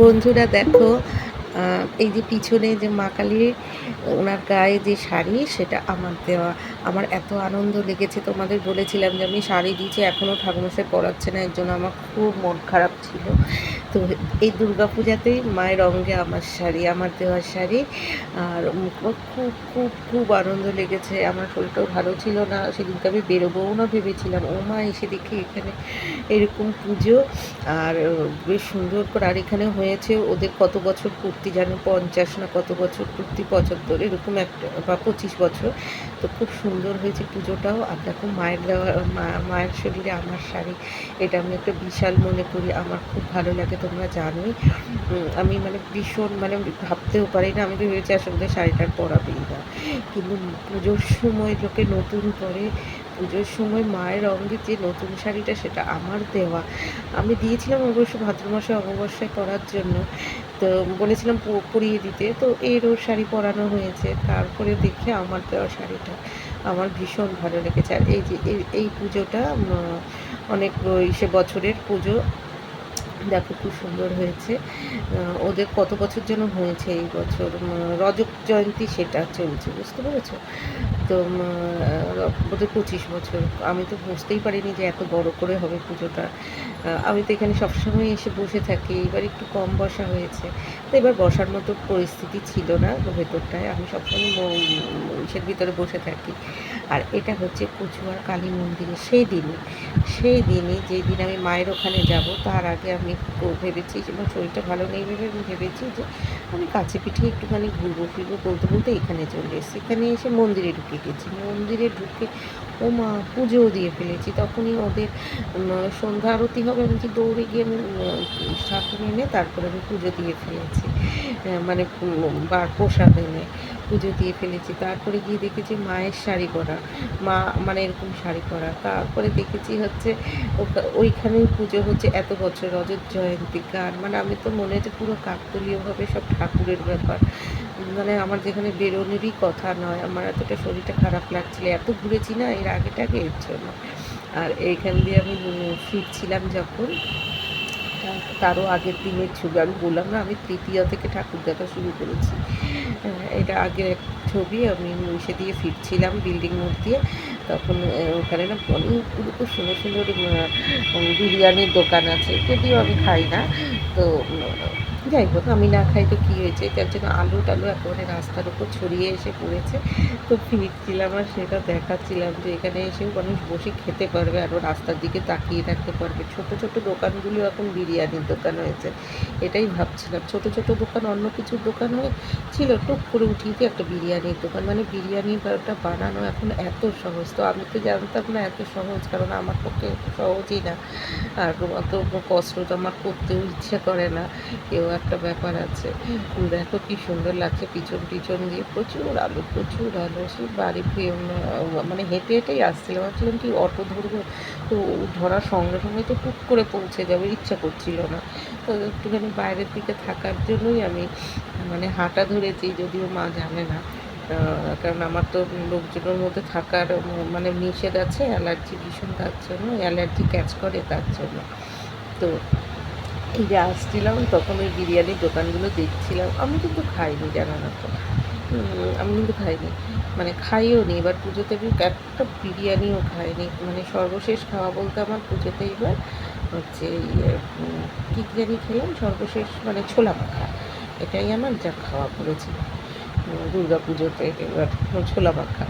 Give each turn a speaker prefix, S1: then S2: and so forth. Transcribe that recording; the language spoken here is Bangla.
S1: বন্ধুরা দেখো এই যে পিছনে যে মা কালীর, ওনার গায়ে যে শাড়ি, সেটা আমার দেওয়া আমার এত আনন্দ লেগেছে, তোমাদের বলেছিলাম যে আমি শাড়ি দিয়েছি এখনও ঠাকুমশাই পরাচ্ছে না, এর জন্য আমার খুব মন খারাপ ছিল। তো এই দুর্গাপূজাতেই মায়ের অঙ্গে আমার শাড়ি, আমার দেওয়ার শাড়ি, আর খুব খুব খুব আনন্দ লেগেছে। আমার শরীরটাও ভালো ছিল না, সেদিনকে আমি বেরোবোও না ভেবেছিলাম। ও মা এসে দেখি এখানে এরকম পুজো, আর বেশ সুন্দর করে, আর এখানে হয়েছে ওদের কত বছর পূর্তি জানো? পঞ্চাশ না কত বছর পূর্তি? পঁচাত্তর, এরকম একটা বা পঁচিশ বছর। তো খুব সুন্দর হয়েছে পুজোটাও। আর দেখো মায়ের দেওয়া মায়ের শরীরে আমার শাড়ি, এটা আমি একটা বিশাল মনে করি, আমার খুব ভালো লাগে, তোমরা জানোই। আমি মানে ভীষণ মানে ভাবতেও পারি না, আমি ভেবেছি আসলে শাড়িটার পরাবেই না। কিন্তু পুজোর সময় লোকে নতুন করে, পুজোর সময় মায়ের অঙ্গে যে নতুন শাড়িটা, সেটা আমার দেওয়া। আমি দিয়েছিলাম অবশ্য ভাদ্র মাসে অমাবস্যায় পরার জন্য। তো বলেছিলাম পরিয়ে দিতে। তো এর ওর শাড়ি পরানো হয়েছে। তারপরে দেখে আমার দেওয়া শাড়িটা। আমার ভীষণ ভালো লেগেছে। আর এই যে, এই পুজোটা অনেক ইসে বছরের পুজো, দেখো খুব সুন্দর হয়েছে। ওদের কত বছর যেন হয়েছে এই বছর রজক জয়ন্তী সেটা চলছে, বুঝতে পেরেছ? তো ওদের পঁচিশ বছর, আমি তো বুঝতেই পারিনি যে এত বড় করে হবে পুজোটা। আমি তো এখানে সবসময় এসে বসে থাকি, এবার একটু কম বসা হয়েছে। তো এবার বসার মতো পরিস্থিতি ছিল না ভেতরটায়, আমি সবসময় ইসের ভিতরে বসে থাকি। আর এটা হচ্ছে কচুয়ার কালী মন্দিরে, সেই দিনই সেই দিনই যেই দিন আমি মায়ের ওখানে যাব, তার আগে আমি ভেবেছি আমার শরীরটা ভালো নেই ভেবে আমি ভেবেছি যে, আমি কাছে পিঠে একটুখানি ঘুরবো, ফিরবো বলতে বলতে এখানে চলে এসেছি। এখানে এসে মন্দিরে ঢুকে গেছি। মন্দিরে ঢুকে, ও মা, পুজোও দিয়ে ফেলেছি। তখনই ওদের সন্ধ্যা আরতি হবে, আমি কি দৌড়ে গিয়ে আমি ঠাকুর এনে তারপরে আমি পুজো দিয়ে ফেলেছি। মানে বার প্রসাদ এনে। পুজো দিয়ে ফেলেছি। তারপরে গিয়ে দেখেছি মায়ের শাড়ি পরা। মা মানে এরকম শাড়ি পরা। তারপরে দেখেছি হচ্ছে ওইখানেই পুজো হচ্ছে এত বছর রজত জয়ন্তী গান। মানে আমি তো মনে হচ্ছে পুরো কাকতলীয়ভাবে সব ঠাকুরের ব্যাপার। মানে আমার যেখানে বেরোনেরই কথা নয়। আমার এতটা শরীরটা খারাপ লাগছিল। এত ঘুরেছি না এর আগেটাকে এর জন্য। আর এইখান দিয়ে আমি ফিরছিলাম যখন তারও আগের দিনের ছবি। আমি বললাম, না, আমি তৃতীয় থেকে ঠাকুর দেখা শুরু করেছি। এটা আগের এক ছবি, আমি মিশে দিয়ে ফিরছিলাম বিল্ডিং মোড় দিয়ে। তখন ওখানে না অনেকগুলো খুব সুন্দর সুন্দর বিরিয়ানির দোকান আছে, যদিও আমি খাই না। তো যাই হোক, আমি না খাই তো কী হয়েছে? তার জন্য আলু টালু একেবারে রাস্তার উপর ছড়িয়ে এসে পড়েছে। তো ফিরছিলাম আর সেটা দেখাচ্ছিলাম যে এখানে এসেও মানুষ বসে খেতে পারবে, আরও রাস্তার দিকে তাকিয়ে থাকতে পারবে। ছোট ছোট দোকানগুলো এখন বিরিয়ানির দোকান হয়েছে। এটাই ভাবছিলাম। ছোট ছোট দোকান, অন্য কিছুর দোকান হয়ে ছিল টুক করে উঠিয়েছে একটা বিরিয়ানির দোকান। মানে বিরিয়ানিটা বানানো এখন এত সহজ। তো আমি তো জানতাম না এত সহজ, কারণ আমার পক্ষে সহজই না। আর অত কষ্ট তো আমার করতেও ইচ্ছে করে না। কেউ একটা ব্যাপার আছে। দেখো কি সুন্দর লাগছে পিছন পিছন দিয়ে। প্রচুর আলো প্রচুর আলো। সে বাড়ি ফিরে মানে হেঁটে হেঁটেই আসছিলাম। ভাবছিলাম কি অটো ধরবো? তো ধরার সঙ্গে সঙ্গে তো টুক করে পৌঁছে যাবে ইচ্ছা করছিল না। তো একটুখানি বাইরের দিকে থাকার জন্যই আমি মানে হাঁটা ধরেছি যদিও মা জানে না। কারণ আমার তো লোকজনের মধ্যে থাকার মানে নিষেধ আছে, অ্যালার্জি ভীষণ তার জন্য, অ্যালার্জি ক্যাচ করে তার জন্য। তো যে আসছিলাম, তখন ওই বিরিয়ানির দোকানগুলো দেখছিলাম। আমি কিন্তু খাইনি, জানো না তো। আমি কিন্তু খাইনি। মানে খাইও নি, এবার পুজোতে আমি একটা বিরিয়ানিও খাইনি। মানে সর্বশেষ খাওয়া বলতে আমার পুজোতে এবার হচ্ছে কী বিরিয়ানি খেলাম? সর্বশেষ মানে ছোলা মাখা। এটাই আমার যা খাওয়া পড়েছে দুর্গা পুজোতে এবার ছোলা মাখা।